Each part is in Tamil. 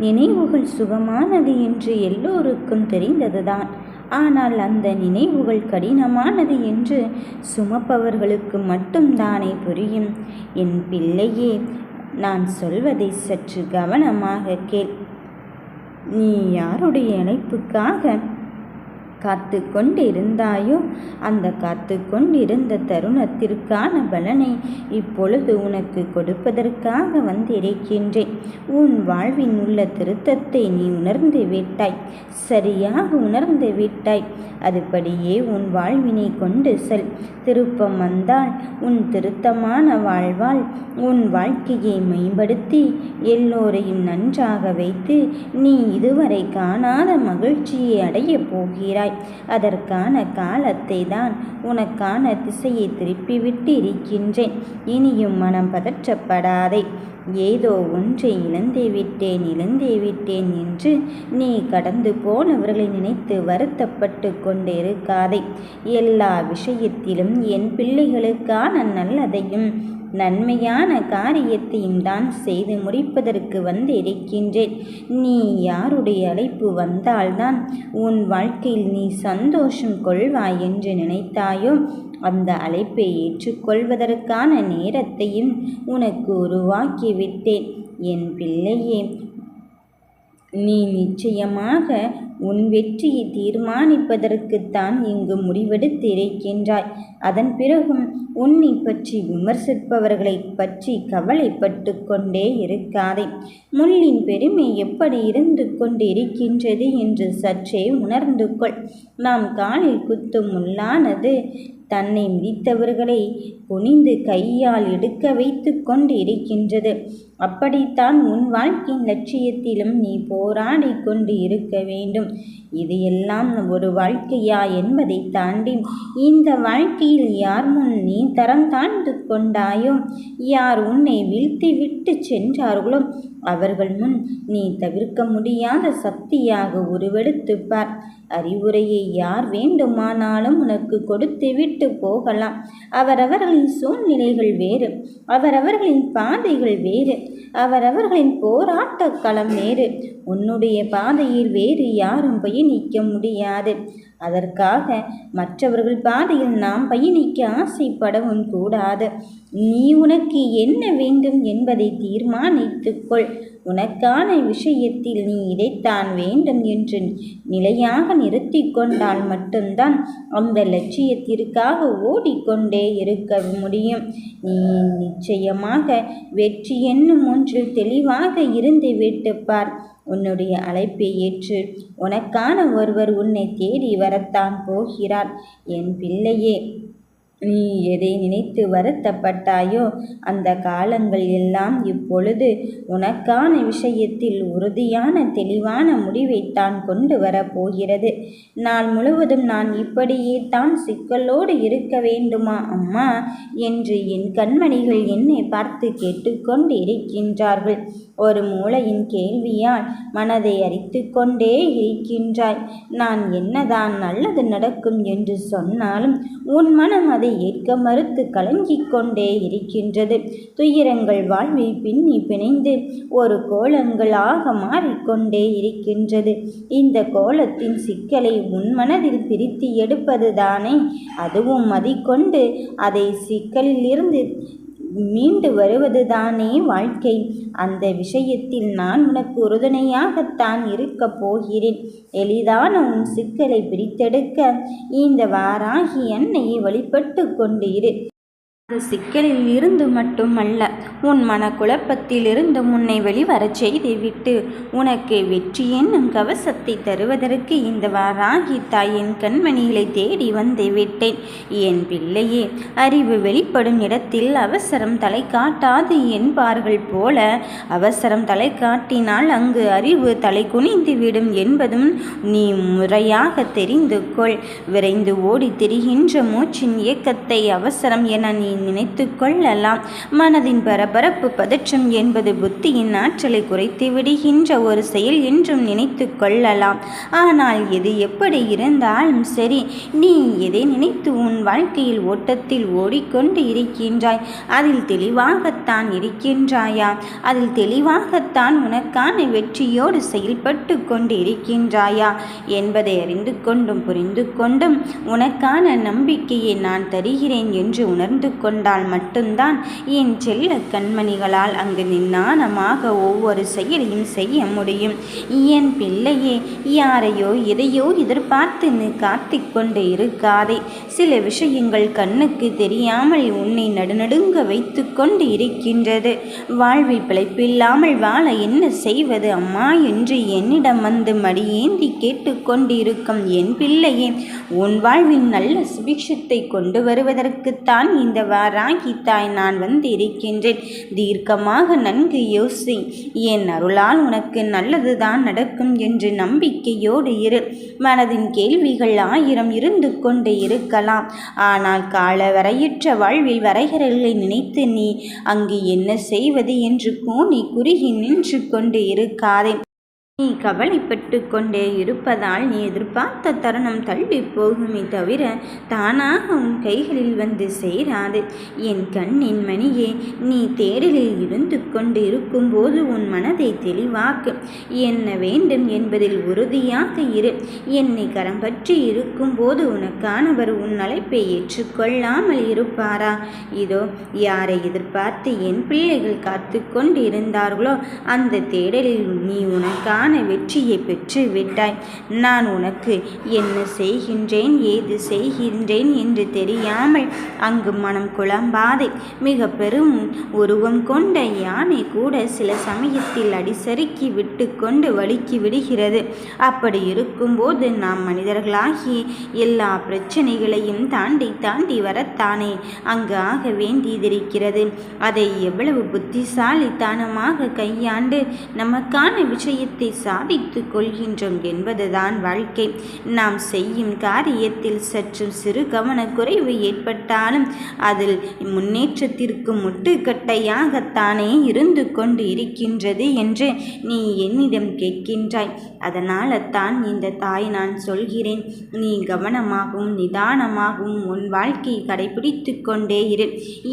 நினைவுகள் சுகமானது என்று எல்லோருக்கும் தெரிந்ததுதான். ஆனால் அந்த நினைவுகள் கடினமானது என்று சுமப்பவர்களுக்கு மட்டும்தானே புரியும். என் பிள்ளையே நான் சொல்வதை சற்று கவனமாக கேள். நீ யாருடைய அழைப்புக்காக காத்து கொண்டிருந்தாயோ அந்த காத்து கொண்டிருந்த தருணத்திற்கான பலனை இப்பொழுது உனக்கு கொடுப்பதற்காக வந்திருக்கின்றேன். உன் வாழ்வின் உள்ள திருத்தத்தை நீ உணர்ந்து விட்டாய். சரியாக உணர்ந்து விட்டாய். அதுபடியே உன் வாழ்வினை கொண்டு செல். திருப்பம் வந்தால் உன் திருத்தமான வாழ்வால் உன் வாழ்க்கையை மேம்படுத்தி எல்லோரையும் நன்றாக வைத்து நீ இதுவரை காணாத மகிழ்ச்சியை அடையப் போகிறாய். அதற்கான காலத்தை தான் உனக்கான திசையை திருப்பிவிட்டு இருக்கின்றேன் இனியும் மனம் பதற்றப்படாதே. ஏதோ ஒன்றை இழந்தே விட்டேன் இழந்தே விட்டேன் என்று நீ கடந்து போனவர்களை நினைத்து வருத்தப்பட்டு கொண்டிருக்காதே. எல்லா விஷயத்திலும் என் பிள்ளைகளுக்கான நல்லதையும் நன்மையான காரியத்தையும் தான் செய்து முடிப்பதற்கு வந்து இருக்கின்றேன் நீ யாருடைய அழைப்பு வந்தால்தான் உன் வாழ்க்கையில் நீ சந்தோஷம் கொள்வாய் என்று நினைத்தாயோ? அந்த அழைப்பை ஏற்றுக்கொள்வதற்கான நேரத்தையும் உனக்கு உருவாக்கிவிட்டேன். என் பிள்ளையே நீ நிச்சயமாக உன் வெற்றியை தீர்மானிப்பதற்குத்தான் இங்கு முடிவெடுத்திருக்கின்றாய். அதன் பிறகும் உன்னை பற்றி விமர்சிப்பவர்களை பற்றி கவலைப்பட்டு கொண்டே இருக்காதே. முள்ளின் பெருமை எப்படி இருந்து கொண்டிருக்கின்றது என்று சற்றே உணர்ந்து கொள். நாம் காலில் குத்தும் முள்ளானது தன்னை மிதித்தவர்களை குனிந்து கையால் எடுக்க வைத்து கொண்டு இருக்கின்றது அப்படித்தான் உன் வாழ்க்கையின் லட்சியத்திலும் நீ போராடி கொண்டு இருக்க வேண்டும். இது எல்லாம் ஒரு வாழ்க்கையா என்பதை தாண்டி இந்த வாழ்க்கையில் யார் முன் நீ தரம் தாழ்ந்து கொண்டாயோ? யார் உன்னை வீழ்த்தி விட்டு சென்றார்களோ? அவர்கள் முன் நீ தவிர்க்க முடியாத சக்தியாக உருவெடுத்து பார். அறிவுரையை யார் வேண்டுமானாலும் உனக்கு கொடுத்து விட்டு போகலாம். அவரவர்களின் சூழ்நிலைகள் வேறு அவரவர்களின் பாதைகள் வேறு அவரவர்களின் போராட்ட களம் வேறு. உன்னுடைய பாதையில் வேறு யாரும் பயணிக்க முடியாது. அதற்காக மற்றவர்கள் பாதையில் நாம் பயணிக்க ஆசைப்படவும் கூடாது. நீ உனக்கு என்ன வேண்டும் என்பதை தீர்மானித்துக்கொள். உனக்கான விஷயத்தில் நீ இதைத்தான் வேண்டும் என்று நிலையாக நிறுத்தி கொண்டால் மட்டும்தான் அந்த லட்சியத்திற்காக ஓடிக்கொண்டே இருக்க முடியும். நீ நிச்சயமாக வெற்றி என்னும் ஒன்றில் தெளிவாக இருந்து விட்டு பார். உன்னுடைய அழைப்பை ஏற்று உனக்கான ஒருவர் உன்னை தேடி வரத்தான் போகிறார். என் பிள்ளையே நீ எதை நினைத்து வருத்தப்பட்டாயோ? அந்த காலங்கள் எல்லாம் இப்பொழுது உனக்கான விஷயத்தில் உறுதியான தெளிவான முடிவை தான் கொண்டு வரப்போகிறது நாள் முழுவதும் நான் இப்படியே தான் சிக்கலோடு இருக்க வேண்டுமா அம்மா? என்று என் கண்மணிகள் என்னை பார்த்து கேட்டுக்கொண்டு இருக்கின்றார்கள். ஒரு மூளையின் கேள்வியால் மனதை அரித்து கொண்டே இருக்கின்றாய். நான் என்னதான் நல்லது நடக்கும் என்று சொன்னாலும் உன் மனம் அதை ஏற்க மறுத்து கலங்கிக் கொண்டே இருக்கின்றது. துயரங்கள் வாழ்வில் பின்னி பிணைந்து ஒரு கோலங்களாக மாறிக்கொண்டே இருக்கின்றது. இந்த கோலத்தின் சிக்கலை உன் மனதில் பிரித்து எடுப்பதுதானே? அதுவும் மதிக்கொண்டு அதை சிக்கலில் இருந்து மீண்டு வருவதுதானே வாழ்க்கை. அந்த விஷயத்தில் நான் உனக்கு உறுதுணையாகத்தான் இருக்கப் போகிறேன். எளிதான உன் சிக்கலை பிரித்தெடுக்க இந்த வாராகி என்னை வழிபட்டு கொண்டு இரு அந்த சிக்கலில் இருந்து மட்டுமல்ல உன் மனக்குழப்பத்திலிருந்து உன்னை வெளிவரச் செய்துவிட்டு உனக்கு வெற்றி என்னும் கவசத்தை தருவதற்கு இந்த வாராகி தாயின் கண்மணிகளை தேடி வந்து விட்டேன். என் பிள்ளையே அறிவு வெளிப்படும் இடத்தில் அவசரம் தலை காட்டாது என்பார்கள் போல அவசரம் தலை காட்டினால் அங்கு அறிவு தலை குனிந்து விடும் என்பதும் நீ முறையாக தெரிந்து கொள். விரைந்து ஓடி திரிகின்ற மூச்சின் இயக்கத்தை அவசரம் என நீ நினைத்து கொள்ளலாம். மனதின் பரபரப்பு பதற்றம் என்பது புத்தியின் ஆற்றலை குறைத்து விடுகின்ற ஒரு செயல் என்றும் நினைத்து கொள்ளலாம். ஆனால் எது எப்படி இருந்தாலும் சரி நீ எதை நினைத்து உன் வாழ்க்கையில் ஓட்டத்தில் ஓடிக்கொண்டு இருக்கின்றாய்? அதில் தெளிவாகத்தான் இருக்கின்றாயா? அதில் தெளிவாகத்தான் உனக்கான வெற்றியோடு செயல்பட்டு கொண்டு இருக்கின்றாயா? என்பதை அறிந்து கொண்டும் புரிந்து கொண்டும் உனக்கான நம்பிக்கையை நான் தருகிறேன் என்று உணர்ந்து கொண்டால் மட்டும்தான் என் செல்ல கண்மணிகளால் அங்கு நிதானமாக ஒவ்வொரு செயலையும் செய்ய முடியும். என் பிள்ளையே யாரையோ எதையோ எதிர்பார்த்து நீ காத்திக்கொண்டு இருக்காதே. சில விஷயங்கள் கண்ணுக்கு தெரியாமல் உன்னை நடுநடுங்க வைத்து கொண்டு இருக்கின்றது. வாழ்வை பிழைப்பில்லாமல் வாழ என்ன செய்வது அம்மா என்று என்னிடம் வந்து மடியேந்தி கேட்டுக்கொண்டிருக்கும் என் பிள்ளையே உன் வாழ்வின் நல்ல சுபிக்ஷத்தை கொண்டு வருவதற்குத்தான் இந்த ராகித்தாய் தாய் நான் வந்திருக்கின்றேன். தீர்க்கமாக நன்கு யோசி. என் அருளால் உனக்கு நல்லதுதான் நடக்கும் என்று நம்பிக்கையோடு இரு. மனதின் கேள்விகள் ஆயிரம் இருந்து கொண்டு இருக்கலாம். ஆனால் கால வரையற்ற வாழ்வில் வரைகரல்களை நினைத்து நீ அங்கு என்ன செய்வது என்று கூனி குறுகி நின்று கொண்டு இருக்காதே. நீ கவலைப்பட்டு கொண்டே இருப்பதால் நீ எதிர்பார்த்த தருணம் தள்ளி போகுமே தவிர தானாக உன் கைகளில் வந்து சேராது. என் கண்ணின் மணியே நீ தேடலில் இருந்து கொண்டு இருக்கும்போது உன் மனதை தெளிவாக்கு. என்ன வேண்டும் என்பதில் உறுதியாக இரு. என்னை கரம் பற்றி இருக்கும்போது உனக்கானவர் உன் அழைப்பை ஏற்றுக்கொள்ளாமல் இருப்பாரா? இதோ யாரை எதிர்பார்த்து என் பிள்ளைகள் காத்து கொண்டு இருந்தார்களோ அந்த தேடலில் நீ உனக்கான சிறப்பான வெற்றியை பெற்று விட்டாய். நான் உனக்கு என்ன செய்கின்றேன் ஏது செய்கின்றேன் என்று தெரியாமல் அங்கு மனம் குழம்பாதே. மிக பெரும் உருவம் கொண்ட யானை கூட சில சமயத்தில் அடிசறுக்கி விட்டு கொண்டு வலிக்கி விடுகிறது. அப்படி இருக்கும்போது நாம் மனிதர்களாகி எல்லா பிரச்சனைகளையும் தாண்டி தாண்டி வரத்தானே. அங்கு ஆக வேண்டியதிருக்கிறது. அதை எவ்வளவு புத்திசாலித்தனமாக கையாண்டு நமக்கான விஷயத்தை சாதித்து கொள்கின்றோம் என்பதுதான் வாழ்க்கை. நாம் செய்யும் காரியத்தில் சற்று சிறு கவனக்குறைவு ஏற்பட்டாலும் அதில் முன்னேற்றத்திற்கு முட்டுக்கட்டையாகத்தானே இருந்து கொண்டு இருக்கின்றது என்று நீ என்னிடம் கேட்கின்றாய். அதனால தான் இந்த தாய் நான் சொல்கிறேன். நீ கவனமாகவும் நிதானமாகவும் உன் வாழ்க்கையை கடைபிடித்து கொண்டே இரு.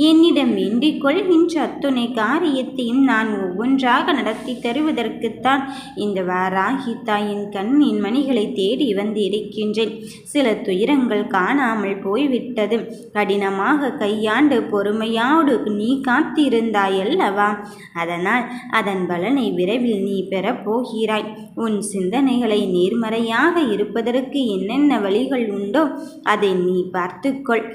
என்னிடம் வேண்டிக் கொள்கின்ற அத்துணை காரியத்தையும் நான் ஒவ்வொன்றாக நடத்தி தருவதற்குத்தான் இந்த இந்த வாராகித்தாயின் கண் கண்ணின் மணிகளை தேடி வந்து இருக்கின்றேன் சில துயரங்கள் காணாமல் போய்விட்டது. கடினமாக கையாண்டு பொறுமையோடு நீ காத்திருந்தாயல்லவா? அதனால் அதன் பலனை விரைவில் நீ பெறப்போகிறாய் உன் சிந்தனைகளை நேர்மறையாக இருப்பதற்கு என்னென்ன வழிகள் உண்டோ அதை நீ பார்த்துக்கொள்.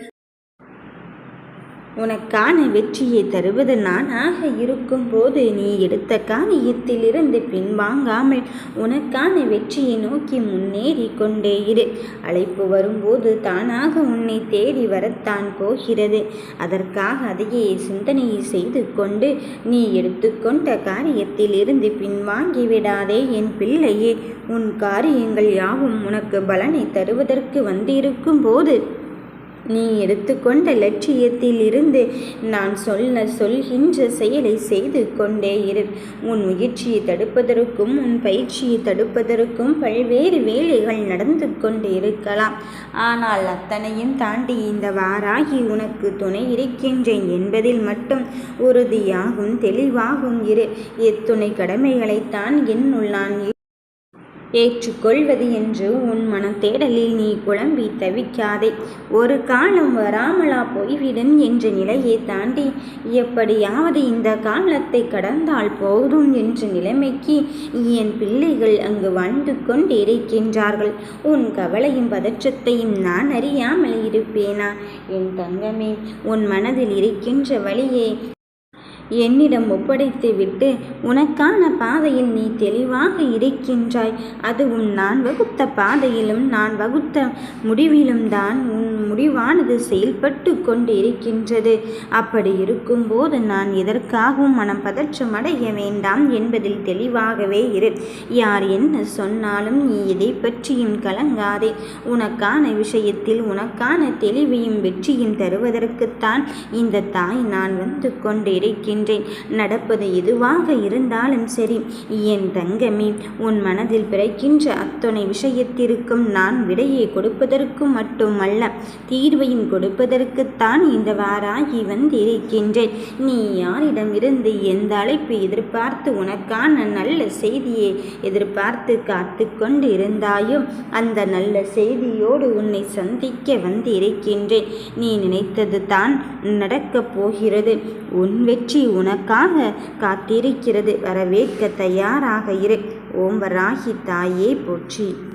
உனக்கான வெற்றியை தருவது நானாக இருக்கும்போது நீ எடுத்த காரியத்திலிருந்து பின்வாங்காமல் உனக்கான வெற்றியை நோக்கி முன்னேறி கொண்டே இரு. அழைப்பு வரும்போது தானாக உன்னை தேடி வரத்தான் போகிறது. அதற்காக அதையே சிந்தனையை செய்து கொண்டு நீ எடுத்துக்கொண்ட காரியத்தில் இருந்து பின்வாங்கி விடாதே என் பிள்ளையே. உன் காரியங்கள் யாவும் உனக்கு பலனை தருவதற்கு வந்திருக்கும் போது நீ எடுத்துக்கொண்ட லட்சியத்தில் இருந்து நான் சொல்ல சொல்கின்ற செயலை செய்து கொண்டே இரு. உன் முயற்சியை தடுப்பதற்கும் உன் பயிற்சியை தடுப்பதற்கும் பல்வேறு வேலைகள் நடந்து கொண்டு இருக்கலாம். ஆனால் அத்தனையும் தாண்டி இந்த வாராகி உனக்கு துணை இருக்கின்றேன் என்பதில் மட்டும் உறுதியாகும் தெளிவாகும் இரு. எத்துணை கடமைகளைத்தான் என்னுள் நான் ஏற்றுக்கொள்வது என்று உன் மன தேடலில் நீ குழம்பி தவிக்காதே. ஒரு காலம் வராமலா போய்விடும் என்ற நிலையை தாண்டி எப்படியாவது இந்த காலத்தை கடந்தால் போதும் என்ற நிலைமைக்கு என் பிள்ளைகள் அங்கு வாழ்ந்து கொண்டிருக்கின்றார்கள். உன் கவலையும் பதற்றத்தையும் நான் அறியாமல் இருப்பேனா? என் தங்கமே உன் மனதில் இருக்கின்ற வழியே என்னிடம் ஒப்படைத்து விட்டு உனக்கான பாதையில் நீ தெளிவாக இருக்கின்றாய். அதுவும் நான் வகுத்த பாதையிலும் நான் வகுத்த முடிவிலும் தான் உன் முடிவானது செயல்பட்டு கொண்டு இருக்கின்றது அப்படி இருக்கும்போது நான் எதற்காகவும் மனம் பதற்றம் அடைய வேண்டாம் என்பதில் தெளிவாகவே இரு. யார் என்ன சொன்னாலும் நீ எதை பற்றியும் கலங்காதே. உனக்கான விஷயத்தில் உனக்கான தெளிவையும் வெற்றியும் தருவதற்குத்தான் இந்த தாய் நான் வந்து கொண்டிருக்கின்றேன் நடப்பது எதுவாக இருந்தாலும் சரி என் தங்கமே உன் மனதில் பிறக்கின்ற அத்தனை விஷயத்திற்கும் நான் விடையை கொடுப்பதற்கு மட்டுமல்ல தீர்வையும் கொடுப்பதற்குத்தான் இந்த வாராகி வந்திருக்கின்றேன். நீ யாரிடமிருந்து எந்த அழைப்பை எதிர்பார்த்து உனக்கான நல்ல செய்தியை எதிர்பார்த்து காத்து கொண்டு இருந்தாயோ அந்த நல்ல செய்தியோடு உன்னை சந்திக்க வந்திருக்கின்றேன். நீ நினைத்தது தான் நடக்கப் போகிறது. உன் வெற்றி உனக்காக காத்திருக்கிறது. வரவேற்க தயாராக இரு. ஓம் வராகி தாயே போற்றி.